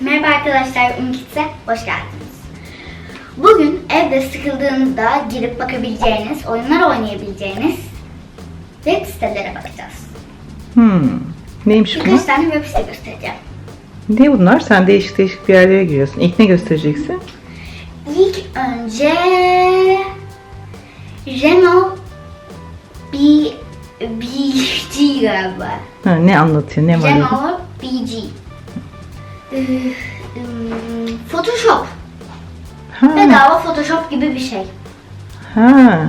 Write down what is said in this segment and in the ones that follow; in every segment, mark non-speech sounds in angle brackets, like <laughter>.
Merhaba arkadaşlar, Unkit'e hoş geldiniz. Bugün evde sıkıldığınızda girip bakabileceğiniz, oyunlar oynayabileceğiniz web sitelere bakacağız. Hmm. Neymiş bunlar? Birkaç tane web site göstereceğim. Ne bunlar? Sen değişik değişik bir yerlere giriyorsun. İlk ne göstereceksin? İlk önce Renault B, BG galiba. Ha, ne anlatıyor? Ne var? Renault BG. Ee, Photoshop. Ha, Bedava Photoshop gibi bir şey. ha.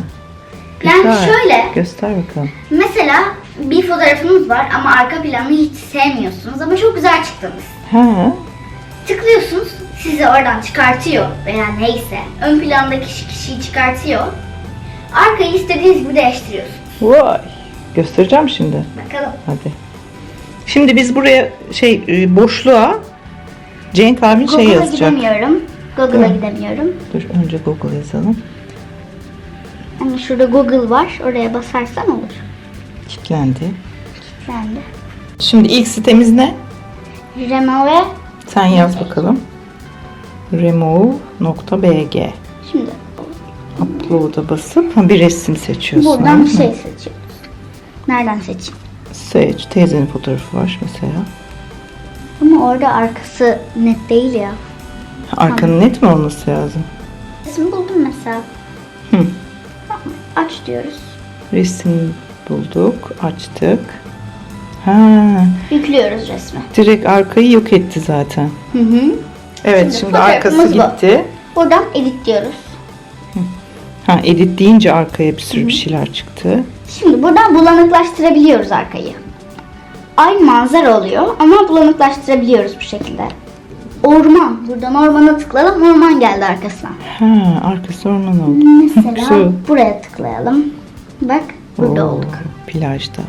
Yani Güzel. şöyle, Göster bakalım. mesela bir fotoğrafınız var ama arka planı hiç sevmiyorsunuz ama çok güzel çıktınız. Ha. Tıklıyorsunuz, sizi oradan çıkartıyor veya neyse. Ön plandaki kişi- kişiyi çıkartıyor. Arkayı istediğiniz gibi değiştiriyorsunuz. Vay. Göstereceğim şimdi. Bakalım. Hadi. Şimdi biz buraya şey e, boşluğa Cenk abin şey Google'a yazacak. gidemiyorum. Google'a gidemiyorum. Dur önce Google yazalım. Hani şurada Google var. Oraya basarsan olur. Kilitlendi. De. Şimdi ilk sitemiz ne? Remo ve Sen yaz bakalım. remove.bg şimdi Upload'a basıp ha, bir resim seçiyorsun. buradan bir şey seçiyoruz. Nereden seçeyim? Seç. Teyzenin fotoğrafı var mesela. Ama orada arkası net değil ya. Arkanın net mi olması lazım? Resim buldum mesela. Hı. Aç diyoruz. Resim bulduk. Açtık. Ha, Yüklüyoruz resmi. direkt arkayı yok etti zaten. Hı hı. Evet Şimdi şimdi, arkası fotoğrafımız bu. gitti. Buradan edit diyoruz. Ha edit deyince arkaya bir sürü bir şeyler çıktı. Şimdi buradan bulanıklaştırabiliyoruz arkayı. Aynı manzara oluyor ama bulanıklaştırabiliyoruz bu şekilde. Orman. Buradan ormana tıklayalım. Orman geldi arkasına. Ha arkası orman oldu. Mesela Güzel. buraya tıklayalım. Bak burada Oo, olduk. Plajda.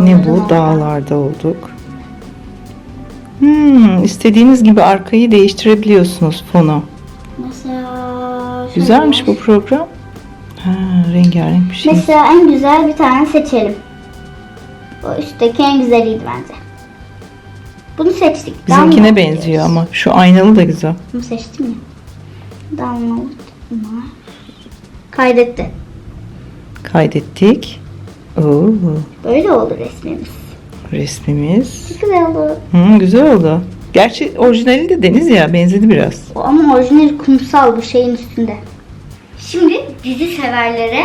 Ne bu? orada. Dağlarda olduk. Hmm, istediğiniz gibi arkayı değiştirebiliyorsunuz fonu. Mesela şöyle Güzelmiş bu program. Ha, rengarenk bir şey. Mesela en güzel bir tane seçelim. Bu üstteki en güzeliydi bence. Bunu seçtik. Bizimkine Download benziyor diyoruz. ama şu aynalı da güzel. Bunu seçtim ya. Download. Kaydetti. Kaydettik. Oo, Böyle oldu resmimiz. resmimiz. Çok güzel oldu. Hı, güzel oldu. Gerçi orijinali de deniz ya benzedi biraz. O ama orijinal kumsal bu şeyin üstünde. Şimdi dizi severlere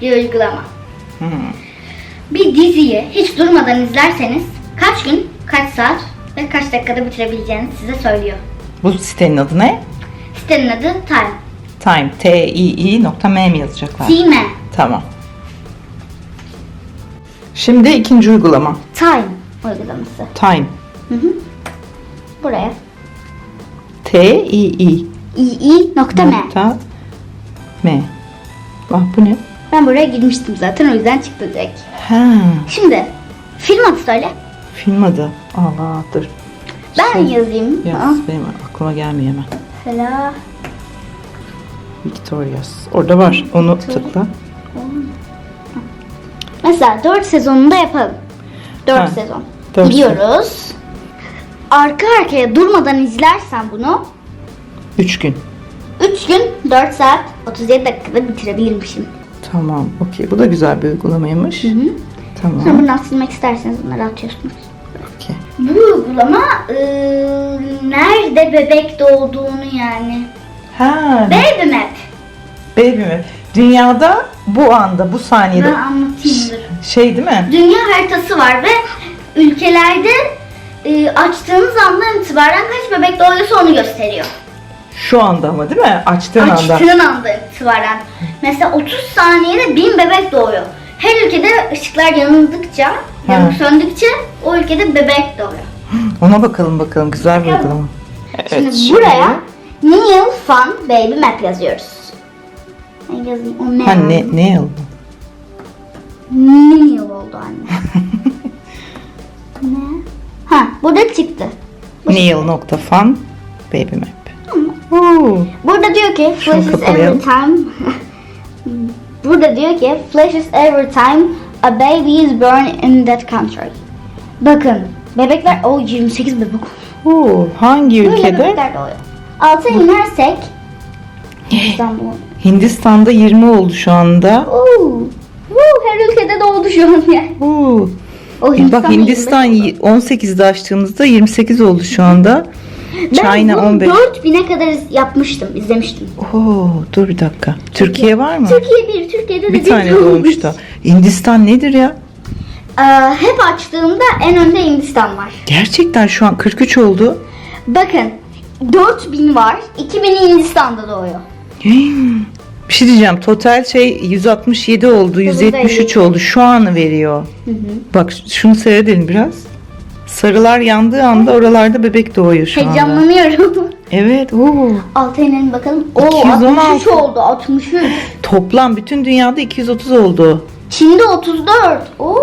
bir uygulama. Hı. Bir diziyi hiç durmadan izlerseniz kaç gün, kaç saat ve kaç dakikada bitirebileceğinizi size söylüyor. Bu sitenin adı ne? Sitenin adı Time. Time. T-I-I nokta M mi yazacaklar? Time. Tamam. Şimdi ikinci uygulama. Time uygulaması. Time. Hı hı. Buraya. T-I-I i nokta m. nokta M. Bak bu ne? Ben buraya girmiştim zaten o yüzden çıktı direkt. Ha, Şimdi film adı söyle. film adı. Allah dur. Ben Şey, yazayım. Aa, Yaz. Benim aklıma gelmiyor hemen. Mesela Victorious. Orada var. Onu tıkla. Mesela 4 sezonunda yapalım. 4 Ha, sezon. dört Gidiyoruz. Arka arkaya durmadan izlersen bunu 3 gün. 3 gün 4 saat 37 dakikada bitirebilirmişim. Tamam. Okey. Bu da güzel bir uygulamaymış. Hı hı. Sonra Tamam. buradan silmek isterseniz bunları atıyorsunuz. Okey. Bu uygulama ıı, nerede bebek doğduğunu yani. Ha, Baby Map. baby mi? Dünyada bu anda, bu Ben saniyede anlatayım dur. şey değil mi? Dünya haritası var ve ülkelerde ıı, açtığınız andan itibaren kaç bebek doğuyorsa onu gösteriyor. Şu anda ama değil mi? Açtığın anda. Açtığın andan itibaren. Mesela 30 saniyede 1000 bebek doğuyor. Her ülkede ışıklar yanıldıkça, yanıp söndükçe o ülkede bebek doğuyor. Ona bakalım bakalım. Güzel bir Bakalım. uygulama. Evet. Şimdi buraya Neil Fun Baby Map yazıyoruz. Ben yazayım. O ne? Ha ne, ne oldu? Neil oldu anne. <laughs> ne? Ha burada çıktı. Neil.fun baby map. Oo, Burada diyor ki flashes every time. <laughs> Burada diyor ki flashes every time a baby is born in that country. Bakın bebekler o 28 bebek. Oo, hangi Böyle ülkede? bebekler doğuyor. Alta inersek İstanbul. Hindistan'da 20 oldu şu anda. Oo. Woo, her ülkede doğdu şu an yani. Oo. O Bak Hindistan 25 oldu. 18'de açtığımızda 28 oldu şu anda. China ben bunu 15. 4000'e kadar yapmıştım, izlemiştim. Oo, dur bir dakika. Türkiye var mı? Türkiye bir, Türkiye'de de Bir tane doğmuş da. Hindistan nedir ya? Ee, hep açtığımda en önde Hindistan var. Gerçekten şu an 43 oldu. Bakın 4000 var, 2000 Hindistan'da doğuyor. Hmm. Bir şey diyeceğim. Total şey 167 oldu. 173 oldu. Şu anı veriyor. Bak şunu seyredelim biraz. Sarılar yandığı anda oralarda bebek doğuyor şu anda. Heyecanlanıyorum. Evet. Oo. Alta inelim bakalım. Oo 216. 63 oldu, 63. Toplam bütün dünyada 230 oldu. Çin'de 34. Oo.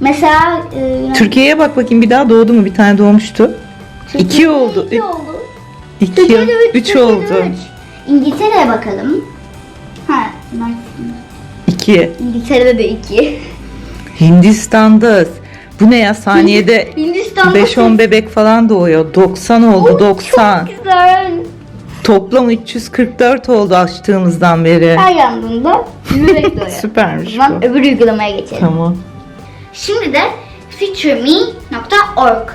Mesela e, Türkiye'ye bak bakayım bir daha doğdu mu? Bir tane doğmuştu. Türkiye'de iki oldu. iki oldu. 2, Türkiye'de 3, 3 oldu. İngiltere'ye bakalım. Ha, ben- 2. İngiltere'de de 2. Hindistan'da bu ne ya saniyede Hindistan'da 5-10 bebek falan doğuyor. 90 oldu Oo, 90. Çok güzel. Toplam 344 oldu açtığımızdan beri. Her yandığında bir bebek doğuyor. <laughs> Süpermiş bu. öbür uygulamaya geçelim. Tamam. Şimdi de featureme.org.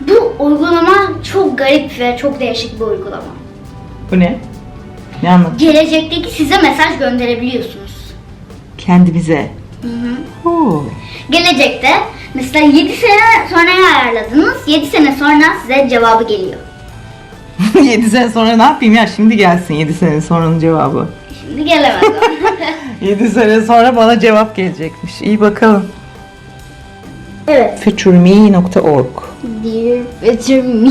Bu uygulama çok garip ve çok değişik bir uygulama. Bu ne? Ne anlat? Gelecekteki size mesaj gönderebiliyorsunuz. Kendimize. Oo. Gelecekte mesela 7 sene sonra ayarladınız. 7 sene sonra size cevabı geliyor. <laughs> 7 sene sonra ne yapayım ya? Şimdi gelsin 7 sene sonranın cevabı. Şimdi gelemez. <laughs> 7 sene sonra bana cevap gelecekmiş. İyi bakalım. evet. futureme.org Dear Future Me.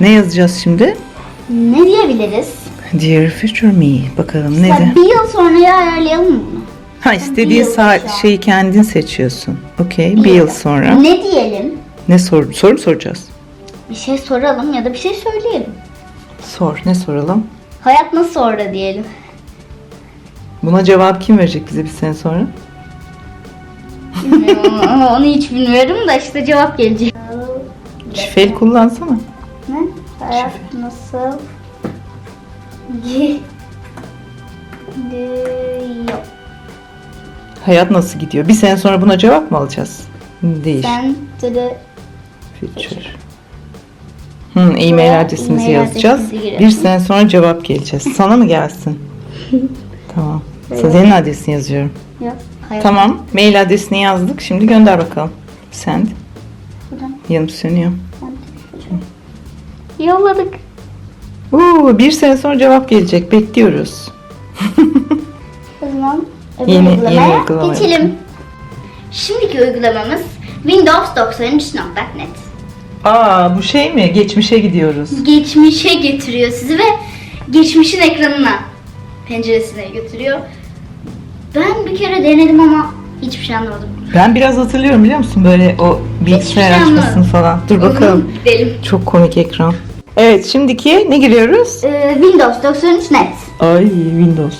Ne yazacağız şimdi? Ne diyebiliriz? Dear Future Me. Bakalım Mesela ne de? bir yıl sonraya ayarlayalım mı bunu? Ha istediğin yıl saat şeyi kendin seçiyorsun. Okey. Bir yıl sonra. Ne diyelim? Ne sor soru mu soracağız? Bir şey soralım ya da bir şey söyleyelim. Sor. Ne soralım? Hayat nasıl orada diyelim. Buna cevap kim verecek bize bir sene sonra? Bilmiyorum <laughs> onu hiç bilmiyorum da işte cevap gelecek. Şifreli kullansana. Ne? Hayat nasıl? Hayat nasıl gidiyor? Bir sene sonra buna cevap mı alacağız? Değil. Sen de Future. Hı, e-mail adresimizi e-mail yazacağız. adresimizi. Bir sene sonra cevap geleceğiz. Sana mı gelsin? <laughs> tamam. Senin adresini yazıyorum. Yok. Hayat Tamam. Mail adresini yazdık. Şimdi gönder bakalım. Send. buradan. Yanım sönüyor. Yolladık. Oo, bir sene sonra cevap gelecek. Bekliyoruz. <laughs> O zaman Yeni- uygulamaya yeni uygulamaya geçelim. Şimdiki uygulamamız Windows 93.net. Aa bu şey mi? Geçmişe gidiyoruz. Geçmişe getiriyor sizi ve geçmişin ekranına, penceresine götürüyor. Ben bir kere denedim ama hiçbir şey anlamadım. Ben biraz hatırlıyorum biliyor musun? Böyle o bilgisayar şey açmasını falan. Dur bakalım. Gidelim. Çok komik ekran. Evet şimdiki ne giriyoruz? Ee, Windows 93.net. Ay Windows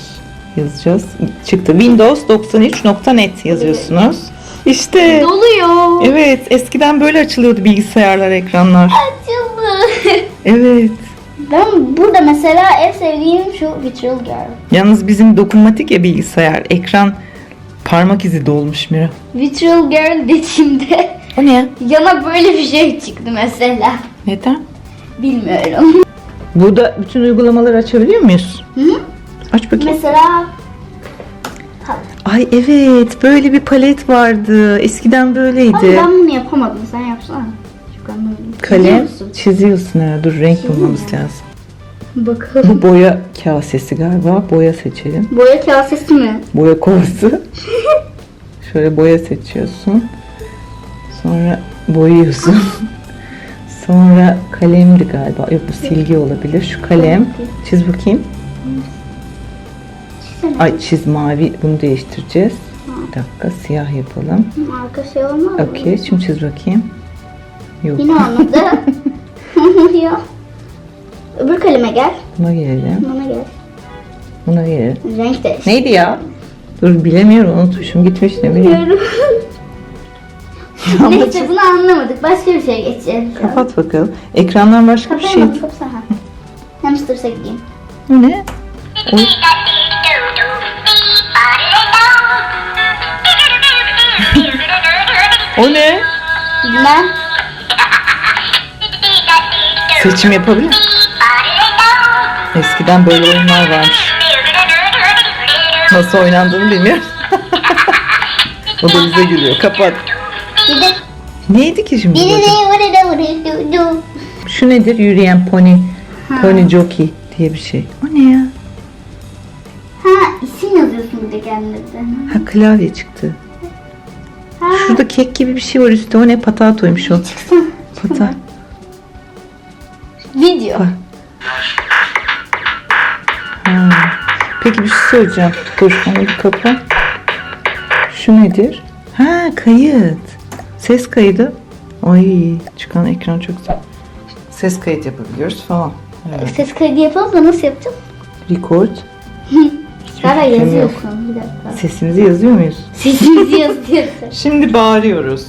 yazacağız. Çıktı. Windows 93.net yazıyorsunuz. İşte. Doluyor. Evet eskiden böyle açılıyordu bilgisayarlar ekranlar. Açıldı. <laughs> Evet. ben burada mesela en sevdiğim şu Virtual Girl. Yalnız bizim dokunmatik ya bilgisayar. Ekran parmak izi dolmuş Mira. Virtual Girl dediğimde O ne? yana böyle bir şey çıktı mesela. Neden? Bilmiyorum. Burada bütün uygulamaları açabiliyor muyuz? Hı? Aç bakayım. Mesela Ay evet böyle bir palet vardı. Eskiden ama böyleydi. ben bunu yapamadım. Sen yapsana. Kalem musun? çiziyorsun ha. Dur renk bulmamız lazım. Bakalım. Bu boya kasesi galiba. Boya seçelim. Boya kasesi mi? Boya kovası. Şöyle boya seçiyorsun. Sonra boyuyorsun. <laughs> Sonra kalemdi galiba. Yok bu silgi olabilir. Şu kalem. Çiz bakayım. Ay çiz mavi. Bunu değiştireceğiz. Bir dakika siyah yapalım. Arka şey olmaz mı? Okey. Şimdi çiz bakayım. Yok. Yine olmadı. <laughs> ya. Öbür kaleme gel. Buna gelelim. Bana gel. Buna gelelim. Renk değiş. Neydi ya? Dur bilemiyorum. Unutmuşum. Gitmiş ne bileyim. Bilmiyorum. <laughs> Neyse bunu anlamadık. Başka bir şey geçelim. şu an. Kapat bakalım. Ekrandan başka bir şey. Kapayamadım kapsana. Hamstersa gideyim. Bu ne? Oy. O ne? Bilmem. Seçim yapabilir miyim? Eskiden böyle oyunlar varmış. Nasıl oynandığını bilmiyorum. <laughs> o da bize gülüyor. Kapat. Bir de Neydi ki şimdi? bu? de. Şu nedir? Yürüyen pony. Pony jockey diye bir şey. O ne ya? Ha isim yazıyorsun bir de kendine. Ha klavye çıktı. Şurada kek gibi bir şey var üstte. O ne? Patatoymuş o. Pata. Video. Ha. Ha. Peki bir şey söyleyeceğim. Dur onu bir kapa. Şu nedir? Ha kayıt. Ses kaydı. Ay çıkan ekran çok güzel. Ses kayıt yapabiliyoruz falan. Evet. Ses kaydı yapalım da nasıl yapacağız? Record. <laughs> Fikrim yok. yazıyorsun. Bir dakika. Sesimizi yazıyor muyuz? Sesimizi <laughs> yazıyorsun. Şimdi bağırıyoruz.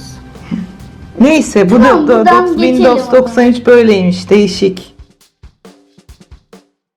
Neyse bu Tamam, da, da buradan dot- geçelim Windows o zaman. 93 böyleymiş değişik.